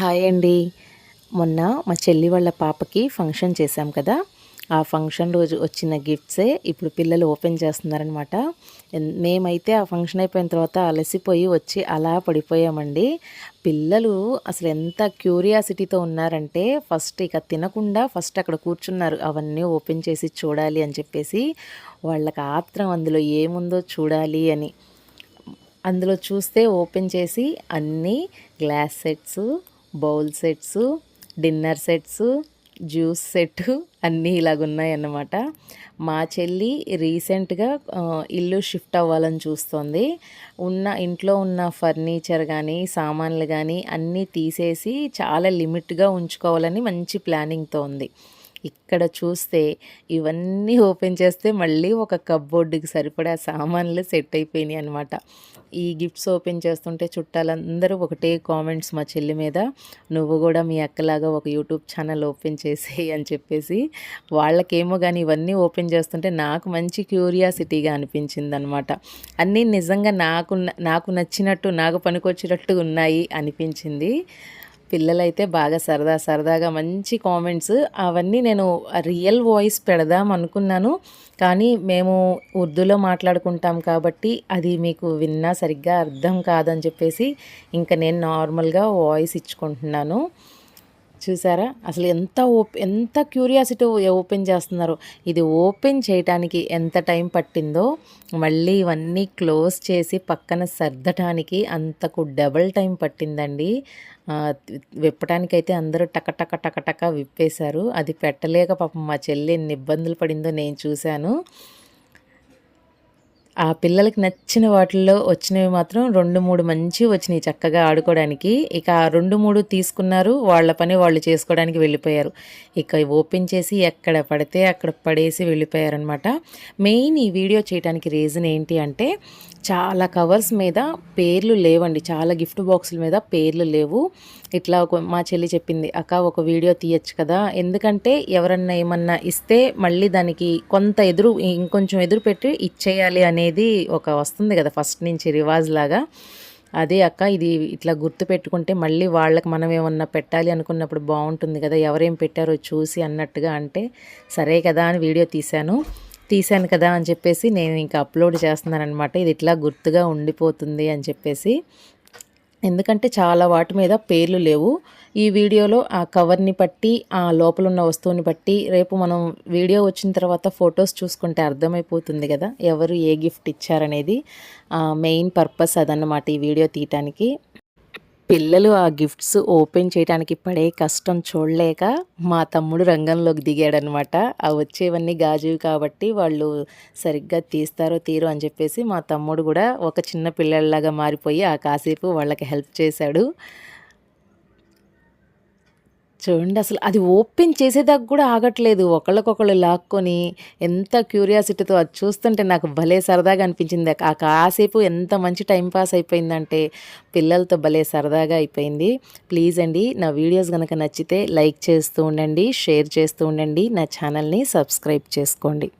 Hi అండి. మొన్న మా చెల్లి వాళ్ళ పాపకి ఫంక్షన్ చేశాం కదా. ఆ ఫంక్షన్ రోజు వచ్చిన గిఫ్ట్సే ఇప్పుడు పిల్లలు ఓపెన్ చేస్తున్నారనమాట మేమైతే ఆ ఫంక్షన్ అయిపోయిన తర్వాత అలసిపోయి వచ్చి అలా పడిపోయామండి. పిల్లలు అసలు ఎంత క్యూరియాసిటీతో ఉన్నారంటే ఫస్ట్ ఇక తినకుండా ఫస్ట్ అక్కడ కూర్చున్నారు. అవన్నీ ఓపెన్ చేసి చూడాలి అని చెప్పేసి వాళ్ళకి ఆత్రం అందులో ఏముందో చూడాలి అని. అందులో చూస్తే ఓపెన్ చేసి అన్నీ glass sets bowl sets dinner sets juice set అన్నీ ఇలాగున్నాయన్నమాట. మా చెల్లి రీసెంట్గా ఇల్లు షిఫ్ట్ అవ్వాలని చూస్తుంది. ఉన్న ఇంట్లో ఉన్న ఫర్నిచర్ కానీ సామాన్లు కానీ అన్నీ తీసేసి చాలా లిమిట్గా ఉంచుకోవాలని మంచి ప్లానింగ్తో ఉంది. ఇక్కడ చూస్తే ఇవన్నీ ఓపెన్ చేస్తే మళ్ళీ ఒక కబ్బోర్డుకి సరిపడా సామాన్లు సెట్ అయిపోయినాయి అనమాట ఈ గిఫ్ట్స్ ఓపెన్ చేస్తుంటే చుట్టాలందరూ ఒకటే కామెంట్స్ మా చెల్లి మీద. నువ్వు కూడా మీ అక్కలాగా ఒక యూట్యూబ్ ఛానల్ ఓపెన్ చేసేయి అని చెప్పేసి వాళ్ళకేమో కానీ ఇవన్నీ ఓపెన్ చేస్తుంటే నాకు మంచి క్యూరియాసిటీగా అనిపించింది అనమాట అన్నీ నిజంగా నాకు నాకు నచ్చినట్టు నాకు పనికొచ్చేటట్టు ఉన్నాయి అనిపించింది. పిల్లలైతే బాగా సరదా సరదాగా మంచి కామెంట్స్ అవన్నీ నేను రియల్ వాయిస్ పెడదాం అనుకున్నాను. కానీ మేము ఉర్దూలో మాట్లాడుకుంటాం కాబట్టి అది మీకు విన్నా సరిగ్గా అర్థం కాదని చెప్పేసి ఇంకా నేను నార్మల్గా వాయిస్ ఇచ్చుకుంటున్నాను. చూసారా? అసలు ఎంత ఓప్ ఎంత క్యూరియాసిటీ ఓపెన్ చేస్తున్నారు. ఇది ఓపెన్ చేయటానికి ఎంత టైం పట్టిందో మళ్ళీ ఇవన్నీ క్లోజ్ చేసి పక్కన సర్దటానికి అంతకు డబల్ టైం పట్టిందండి. విప్పటానికైతే అందరూ టక టక టక టక విప్పేశారు. అది పెట్టలేక పాపం మా చెల్లి ఎన్ని ఇబ్బందులు పడిందో నేను చూశాను. ఆ పిల్లలకి నచ్చిన వాటిల్లో వచ్చినవి మాత్రం రెండు మూడు మంచి వచ్చినాయి చక్కగా ఆడుకోవడానికి. ఇక ఆ రెండు మూడు తీసుకున్నారు వాళ్ళ పని వాళ్ళు చేసుకోవడానికి వెళ్ళిపోయారు. ఇక ఓపెన్ చేసి ఎక్కడ పడితే అక్కడ పడేసి వెళ్ళిపోయారనమాట మెయిన్ ఈ వీడియో చేయడానికి రీజన్ ఏంటి అంటే చాలా కవర్స్ మీద పేర్లు లేవండి. చాలా గిఫ్ట్ బాక్సుల మీద పేర్లు లేవు. ఇట్లా ఒక మా చెల్లి చెప్పింది అక్క ఒక వీడియో తీయచ్చు కదా ఎందుకంటే ఎవరన్నా ఏమన్నా ఇస్తే మళ్ళీ దానికి కొంత ఎదురు ఇంకొంచెం ఎదురు పెట్టి ఇచ్చేయాలి అనేది ఒక వస్తుంది కదా ఫస్ట్ నుంచి రివాజ్ లాగా. అదే అక్క ఇది ఇట్లా గుర్తు పెట్టుకుంటే మళ్ళీ వాళ్ళకి మనం ఏమన్నా పెట్టాలి అనుకున్నప్పుడు బాగుంటుంది కదా ఎవరేం పెట్టారో చూసి అన్నట్టుగా అంటే సరే కదా అని వీడియో తీశాను తీశాను కదా అని చెప్పేసి నేను ఇంకా అప్లోడ్ చేస్తున్నాను అనమాట ఇది ఇట్లా గుర్తుగా ఉండిపోతుంది అని చెప్పేసి ఎందుకంటే చాలా వాటి మీద పేర్లు లేవు. ఈ వీడియోలో ఆ కవర్ని బట్టి ఆ లోపల ఉన్న వస్తువుని బట్టి రేపు మనం వీడియో వచ్చిన తర్వాత ఫొటోస్ చూసుకుంటే అర్థమైపోతుంది కదా ఎవరు ఏ గిఫ్ట్ ఇచ్చారనేది. మెయిన్ పర్పస్ అదన్నమాట ఈ వీడియో తీయటానికి. పిల్లలు ఆ గిఫ్ట్స్ ఓపెన్ చేయడానికి పడే కష్టం చూడలేక మా తమ్ముడు రంగంలోకి దిగాడనమాట. ఆ వచ్చేవన్నీ గాజువి కాబట్టి వాళ్ళు సరిగ్గా తీస్తారో తీరో అని చెప్పేసి మా తమ్ముడు కూడా ఒక చిన్న పిల్లల్లాగా మారిపోయి ఆ కాసేపు వాళ్ళకి హెల్ప్ చేశాడు. చూడండి అసలు అది ఓపెన్ చేసేదాకా కూడా ఆగట్లేదు. ఒకళ్ళకొకళ్ళు లాక్కొని ఎంత క్యూరియాసిటీతో అది చూస్తుంటే నాకు భలే సరదాగా అనిపించింది. ఆ కాసేపు ఎంత మంచి టైం పాస్ అయిపోయిందంటే పిల్లలతో భలే సరదాగా అయిపోయింది. ప్లీజ్ అండి నా వీడియోస్ కనుక నచ్చితే లైక్ చేస్తూ ఉండండి షేర్ చేస్తూ ఉండండి నా ఛానల్ని సబ్స్క్రైబ్ చేసుకోండి.